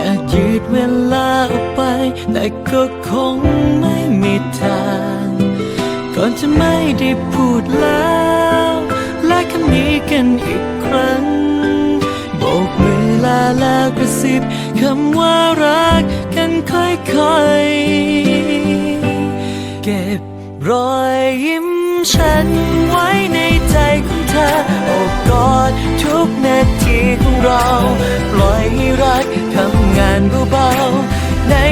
อยากยืดเวลาออกไป แต่ก็คงไม่มีทาง ก่อนจะไม่ได้พูดแล้ว และคำนี้กันอีกครั้ง โบกมือลาแล้วกระซิบคำว่ารักกันค่อยๆ เก็บรอยยิ้มฉันไว้ในใจของเธอโอบกอดทุกนาทีของเรา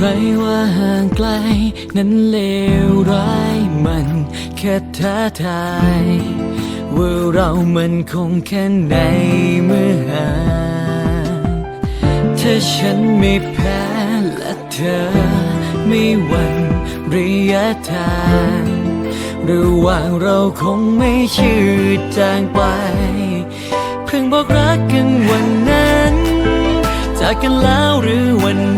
ใครว่าห่างไกล นั้นเลวร้ายมันแค่ท้าทาย ว่าเรามันคงแค่ไหนเมื่อห่างถ้าฉันไม่แพ้และเธอไม่หวั่นระยะทางระหว่างเราคงไม่ชืดจางไป เพิ่งบอกรักกันวันนั้น จากกันแล้วหรือวันนี้อ